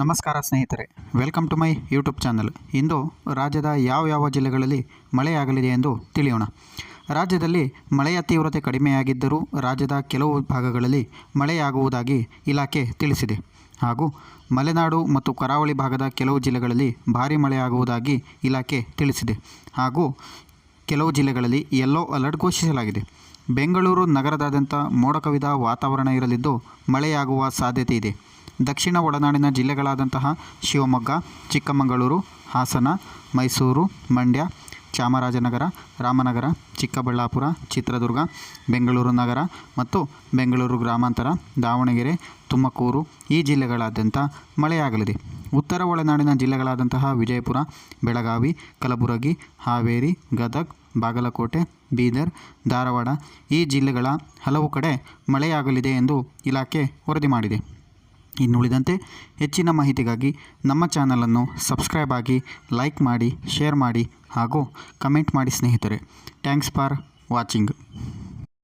ನಮಸ್ಕಾರ ಸ್ನೇಹಿತರೆ, welcome to my YouTube channel. ಇಂದು ರಾಜ್ಯದ ಯಾವ ಯಾವ ಜಿಲ್ಲೆಗಳಲ್ಲಿ ಮಳೆಯಾಗಲಿದೆ ಎಂದು ತಿಳಿಯೋಣ. ರಾಜ್ಯದಲ್ಲಿ ಮಳೆಯ ತೀವ್ರತೆ ಕಡಿಮೆಯಾಗಿದ್ದರೂ ರಾಜ್ಯದ ಕೆಲವು ಭಾಗಗಳಲ್ಲಿ ಮಳೆಯಾಗುವುದಾಗಿ ಇಲಾಖೆ ತಿಳಿಸಿದೆ. ಹಾಗೂ ಮಲೆನಾಡು ಮತ್ತು ಕರಾವಳಿ ಭಾಗದ ಕೆಲವು ಜಿಲ್ಲೆಗಳಲ್ಲಿ ಭಾರೀ ಮಳೆಯಾಗುವುದಾಗಿ ಇಲಾಖೆ ತಿಳಿಸಿದೆ. ಹಾಗೂ ಕೆಲವು ಜಿಲ್ಲೆಗಳಲ್ಲಿ ಯೆಲ್ಲೋ ಅಲರ್ಟ್ ಘೋಷಿಸಲಾಗಿದೆ. ಬೆಂಗಳೂರು ನಗರದಾದ್ಯಂತ ಮೋಡ ಕವಿದ ವಾತಾವರಣ ಇರಲಿದ್ದು ಮಳೆಯಾಗುವ ಸಾಧ್ಯತೆ ಇದೆ. ದಕ್ಷಿಣ ಒಳನಾಡಿನ ಜಿಲ್ಲೆಗಳಾದಂತಹ ಶಿವಮೊಗ್ಗ, ಚಿಕ್ಕಮಗಳೂರು, ಹಾಸನ, ಮೈಸೂರು, ಮಂಡ್ಯ, ಚಾಮರಾಜನಗರ, ರಾಮನಗರ, ಚಿಕ್ಕಬಳ್ಳಾಪುರ, ಚಿತ್ರದುರ್ಗ, ಬೆಂಗಳೂರು ನಗರ ಮತ್ತು ಬೆಂಗಳೂರು ಗ್ರಾಮಾಂತರ, ದಾವಣಗೆರೆ, ತುಮಕೂರು ಈ ಜಿಲ್ಲೆಗಳಾದ್ಯಂತ ಮಳೆಯಾಗಲಿದೆ. ಉತ್ತರ ಒಳನಾಡಿನ ಜಿಲ್ಲೆಗಳಾದಂತಹ ವಿಜಯಪುರ, ಬೆಳಗಾವಿ, ಕಲಬುರಗಿ, ಹಾವೇರಿ, ಗದಗ್, ಬಾಗಲಕೋಟೆ, ಬೀದರ್, ಧಾರವಾಡ ಈ ಜಿಲ್ಲೆಗಳ ಹಲವು ಕಡೆ ಮಳೆಯಾಗಲಿದೆ ಎಂದು ಇಲಾಖೆ ವರದಿ ಮಾಡಿದೆ. ಇನ್ನುಳಿದಂತೆ ಹೆಚ್ಚಿನ ಮಾಹಿತಿಗಾಗಿ ನಮ್ಮ ಚಾನಲನ್ನು ಸಬ್ಸ್ಕ್ರೈಬ್ ಆಗಿ ಲೈಕ್ ಮಾಡಿ, ಶೇರ್ ಮಾಡಿ ಹಾಗೂ ಕಮೆಂಟ್ ಮಾಡಿ ಸ್ನೇಹಿತರೆ. Thanks for watching.